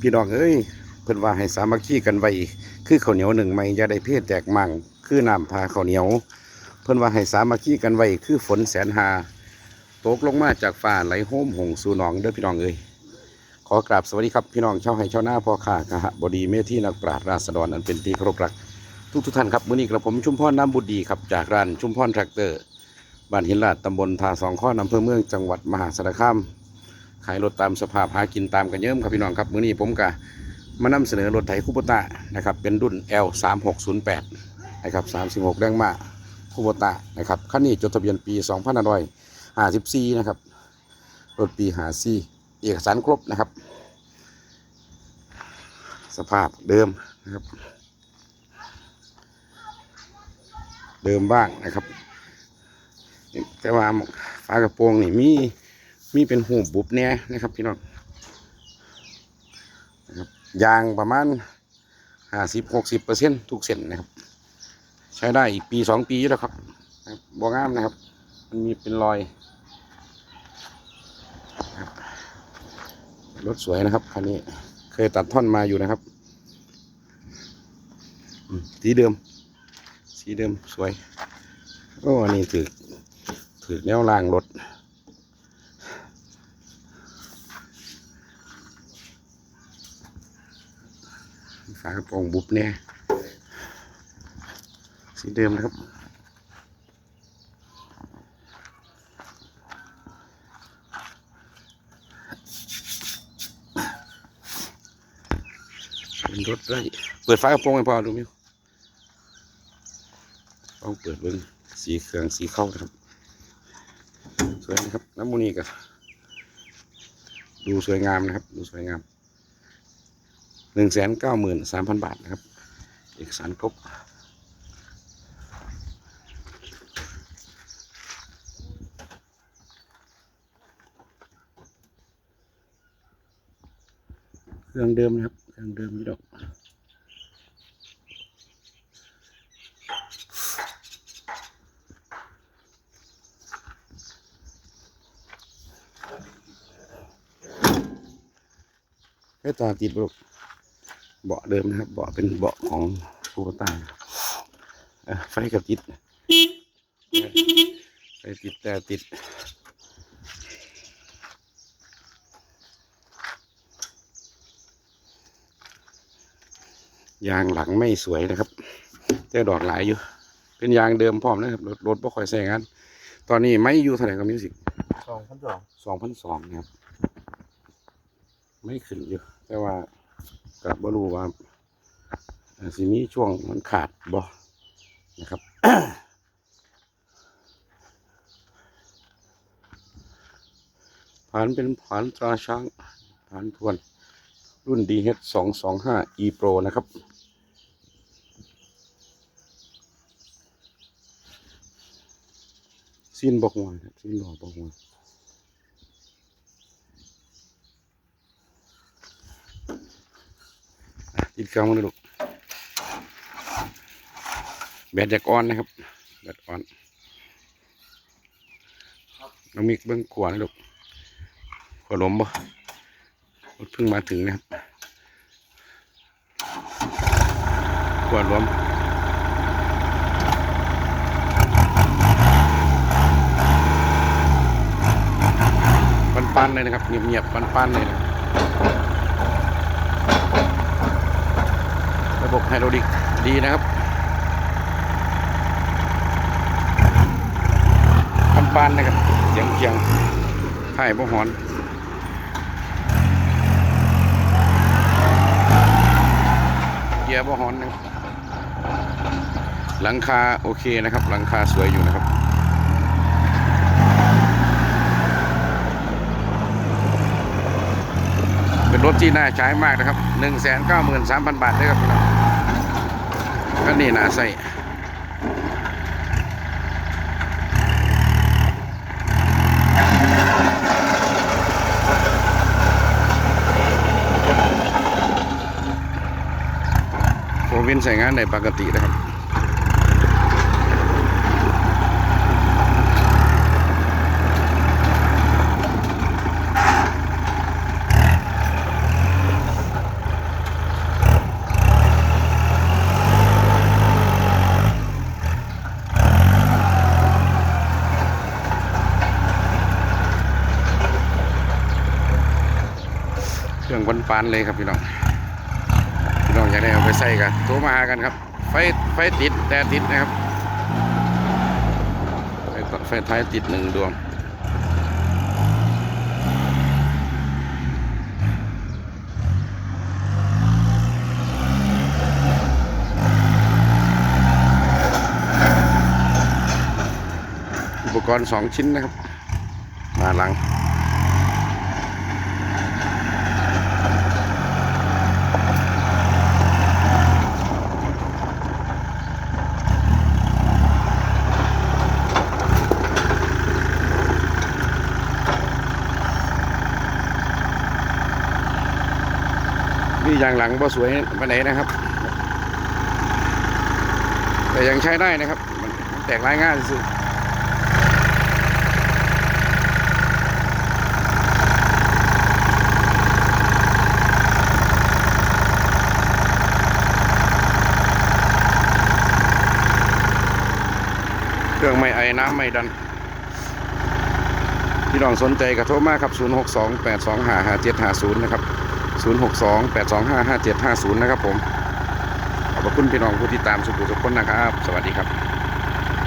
พี่น้องเอ้ยเพิ่นว่าให้สามัคคีกันไว้คือข้าวเหนียวหนึ่งไม้อย่าได้เพศแตกมั่งคือน้ำพาข้าวเหนียว เพิ่นว่าให้สามัคคีกันไว้คือฝนแสนหาตกลงมาจากฟ้าไหลโหมหงสู่หนองเด้อพี่น้องเอ้ยขอกราบสวัสดีครับพี่น้องชาวไห้ชาวนาพ่อค้ากะบดีเมธีนักปราชญ์ราษฎรอันเป็นที่เคารพรัก ทุกทุกท่านครับมื้อนี้กระผมชุมพรน้ำบุตรดีครับจากร้านชุมพรแทรกเตอร์บ้านหินลาดตำบลทาสองข้อนอำเภอเมืองจังหวัดมหาสารคาม ขายรถตามสภาพหากินตามกันเยิ้มครับพี่น้องครับมื้อนี้ผมกะมานำเสนอรถไถคูโบต้านะครับเป็นรุ่น L 3 6 0 8นะครับ36แรงม้าคูโบต้านะครับคันนี้จดทะเบียนปี2554นะครับรถปี54เอกสารครบนะครับ สภาพเดิมนะครับ เดิมบ้างนะครับ แต่ว่าฝากระโปรงนี่มี มีเป็นหูบุบเนี่ยนะครับพี่น้องนะครับยางประมาณห้าสิบหกสิบเปอร์เซ็นทุกเส้นนะครับ ใช้ได้อีกปีสองปีแล้วครับนะครับบองามนะครับ มันมีเป็นรอยรถสวยนะครับคันนี้เคยตัดท่อนมาอยู่นะครับสีเดิม สีเดิมสวยโอ้อันนี้ถือถือแนวล่างรถ ฝากระโปรงบุบเนี่ยสีเดิมนะครับเป็นรถไรเปิดฝากระโปรงให้พอดูมิวต้องเปิดเบิ้งสีเครื่องสีเข้านะครับ วยนะครับน้ำมูนี่ก็ดูสวยงามนะครับ ดูสวยงามหนึ่งแสนเก้าหมื่นสามพันบาทนะครับ เอกสารครบเครื่องเดิมนะครับเครื่องเดิมนี่ดอก แค่ตาติดบุกเบาะเดิมนะครับ เบาะเป็นเบาะของผู้ตายเอ่อไฟกับติดไฟติดแต่ติดยางหลังไม่สวยนะครับแต่ดอกหลายอยู่ เป็นยางเดิมพร้อมนะครับรถรถบ่ค่อยใส่งาน ตอนนี้ไม่อยู่เท่าไหร่กับมิวสิกสองพันสองสองพันสองนะครับ ไม่ขึ้นอยู่ แต่ว่ากับบรูว่าสิมีช่วงมันขาดบ่นะครับผ่านเป็นผ่านตราช้างผ่านทวน รุ่น DH สองสองห้า E Pro นะครับสิ้นบอกหัวครับสิ้นหล่อบอกหัว ติดเครื่องมันเลยลูกแบตจากออนนะครับแบตออนน้องมิกเบิ้งขวานลูกขวาล้มบ่รถเพิ่งมาถึงนะครับขวาล้มปันๆเลยนะครับเงียบๆปันๆเลยนะ ระบบ ไฮดรลิกดีนะครับปันนะครับเสียงเคียงถ่ายบ่หอนเกียร์บ่หอนนะครับหลังคาโอเคนะครับ หลังคาสวยอยู่นะครับเป็นรถที่น่าใช้มากนะครับ 1 9 3 0 0 0 บาทเลยครับ นี่น่าใส่โควินใส่งานในปกตินะครับ เครื่องวันปานเลยครับพี่น้องพี่น้องอยากได้เอาไปใส่กันโทรมาหากันครับ ไฟไฟติดแต่ติดนะครับไฟไฟท้ายติดหนึ่งดวงอุปกรณ์สองชิ้นนะครับมาหลัง นี่ยางหลังบ่สวยไปไหนนะครับ แต่ยังใช้ได้นะครับ มันแตกลายง่ายสุดเครื่องไม่ไอน้ำไม่ดัน พี่น้องสนใจกระโทรมาครับ 062 825 5750 นะครับ 062 825 5750 นะครับผม ขอบคุณพี่น้องผู้ที่ตามสุขุทุกคนนะครับ สวัสดีครับ